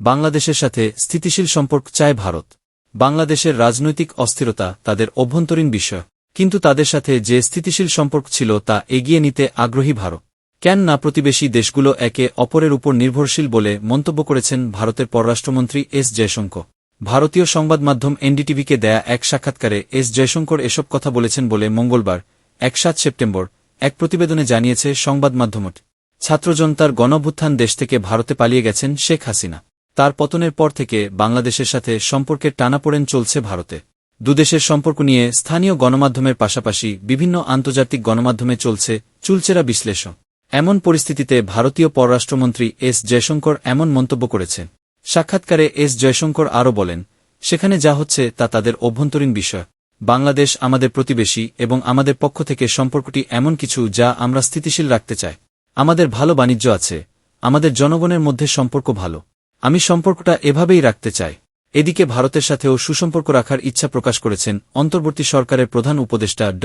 বাংলাদেশের সাথে স্থিতিশীল সম্পর্ক চায় ভারত। বাংলাদেশের রাজনৈতিক অস্থিরতা তাদের অভ্যন্তরীণ বিষয়, কিন্তু তাদের সাথে যে স্থিতিশীল সম্পর্ক ছিল তা এগিয়ে নিতে আগ্রহী ভারত। কেন না প্রতিবেশী দেশগুলো একে অপরের উপর নির্ভরশীল বলে মন্তব্য করেছেন ভারতের পররাষ্ট্রমন্ত্রী এস জয়শঙ্কর। ভারতীয় সংবাদ মাধ্যম এনডিটিভিকে দেয়া এক সাক্ষাৎকারে এস জয়শঙ্কর এসব কথা বলেছেন বলে মঙ্গলবার এক সাত সেপ্টেম্বর, এক প্রতিবেদনে জানিয়েছে সংবাদ মাধ্যমটি। ছাত্রজনতার গণভ্যুত্থান দেশ থেকে ভারতে পালিয়ে গেছেন শেখ হাসিনা। তার পতনের পর থেকে বাংলাদেশের সাথে সম্পর্কের টানাপোড়েন চলছে ভারতে। দুদেশের সম্পর্ক নিয়ে স্থানীয় গণমাধ্যমের পাশাপাশি বিভিন্ন আন্তর্জাতিক গণমাধ্যমে চলছে চুলচেরা বিশ্লেষণ। এমন পরিস্থিতিতে ভারতীয় পররাষ্ট্রমন্ত্রী এস জয়শঙ্কর এমন মন্তব্য করেছেন। সাক্ষাৎকারে এস জয়শঙ্কর আরও বলেন, সেখানে যা হচ্ছে তা তাদের অভ্যন্তরীণ বিষয়। বাংলাদেশ আমাদের প্রতিবেশী এবং আমাদের পক্ষ থেকে সম্পর্কটি এমন কিছু যা আমরা স্থিতিশীল রাখতে চাই। আমাদের ভালো বাণিজ্য আছে, আমাদের জনগণের মধ্যে সম্পর্ক ভালো। আমি সম্পর্কটা এভাবেই রাখতে চাই। এদিকে ভারতের সাথেও সুসম্পর্ক রাখার ইচ্ছা প্রকাশ করেছেন অন্তর্বর্তী সরকারের প্রধান উপদেষ্টা ড।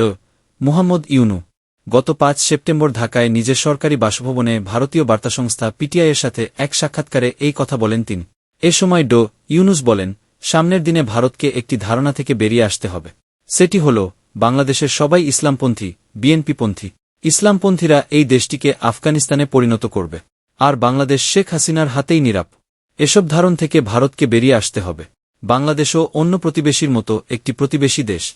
মুহাম্মদ ইউনু। গত পাঁচ সেপ্টেম্বর ঢাকায় নিজের সরকারি বাসভবনে ভারতীয় বার্তা সংস্থা পিটিআইয়ের সাথে এক সাক্ষাৎকারে এই কথা বলেন তিনি। এ সময় ডো। ইউনুস বলেন, সামনের দিনে ভারতকে একটি ধারণা থেকে বেরিয়ে আসতে হবে। সেটি হল, বাংলাদেশের সবাই ইসলামপন্থী, বিএনপিপন্থী। ইসলামপন্থীরা এই দেশটিকে আফগানিস্তানে পরিণত করবে। আর বাংলাদেশ শেখ হাসিনার হাতেই নিরাপ। এসব ধারণ থেকে ভারতকে বেরিয়ে আসতে হবে। বাংলাদেশও অন্য প্রতিবেশীর মতো একটি প্রতিবেশী দেশ।